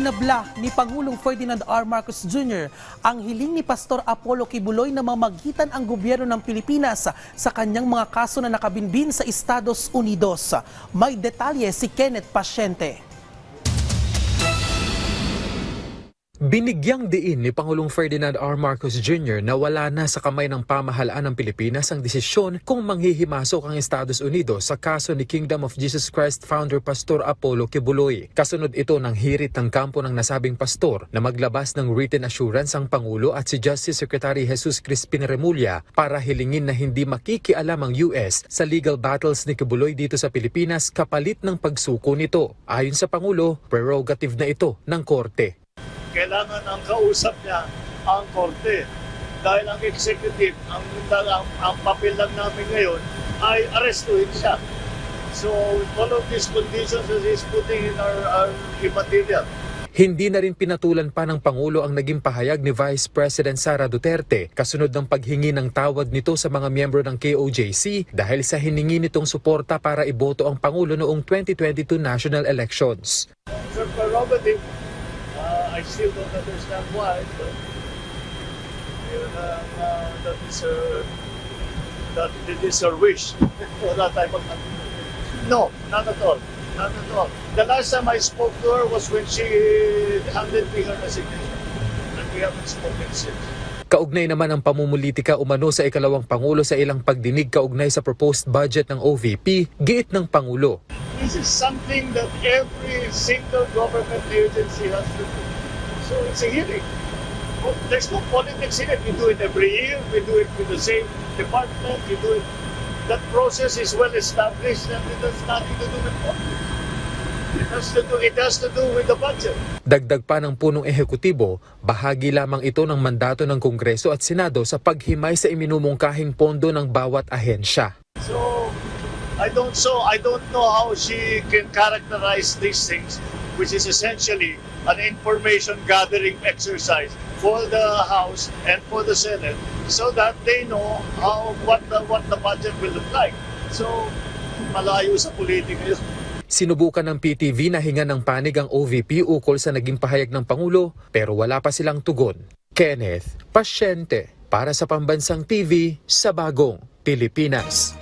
Itinabla ni Pangulong Ferdinand R. Marcos Jr. ang hiling ni Pastor Apollo Kibuloy na mamagitan ang gobyerno ng Pilipinas sa kanyang mga kaso na nakabinbin sa Estados Unidos. May detalye si Kenneth Pasyente. Binigyang diin ni Pangulong Ferdinand R. Marcos Jr. na wala na sa kamay ng pamahalaan ng Pilipinas ang desisyon kung manghihimasok ang Estados Unidos sa kaso ni Kingdom of Jesus Christ founder Pastor Apollo Kibuloy. Kasunod ito ng hirit ng kampo ng nasabing pastor na maglabas ng written assurance ang Pangulo at si Justice Secretary Jesus Crispin Remulla para hilingin na hindi makikialam ang US sa legal battles ni Kibuloy dito sa Pilipinas kapalit ng pagsuko nito. Ayon sa Pangulo, prerogative na ito ng korte. Kailangan ang kausap niya ang korte. Dahil ang executive, ang, ang, ang papel lang namin ngayon ay arestuhin siya. So, all of these conditions that he's putting in our, our immaterial. Hindi na rin pinatulan pa ng Pangulo ang naging pahayag ni Vice President Sara Duterte kasunod ng paghingi ng tawad nito sa mga miyembro ng KOJC dahil sa hiningi nitong suporta para iboto ang Pangulo noong 2022 national elections. Sir prerogative, uh, I still don't understand why, but yun, uh, uh, that is her, that it is her wish. Wala tayo mag No, not at all. Not at all. The last time I spoke to her was when she handed me her resignation. And we haven't spoken since. Kaugnay naman ang pamumulitika umano sa ikalawang Pangulo sa ilang pagdinig kaugnay sa proposed budget ng OVP, giit ng Pangulo. This is something that every single government agency has to do. So it's a hearing. There's no politics in it. We do it every year. We do it with the same department. We do it. That process is well established and it has nothing to do with politics. It has to do, it has to do with the budget. Dagdag pa ng punong ehekutibo, bahagi lamang ito ng mandato ng Kongreso at Senado sa paghimay sa iminumungkahing pondo ng bawat ahensya. I don't so I don't know how she can characterize these things, which is essentially an information gathering exercise for the House and for the Senate, so that they know how what the what the budget will look like. So malayo sa politika. Sinubukan ng PTV na hinga ng panig ang OVP ukol sa naging pahayag ng Pangulo pero wala pa silang tugon. Kenneth, pasyente para sa Pambansang TV sa Bagong Pilipinas.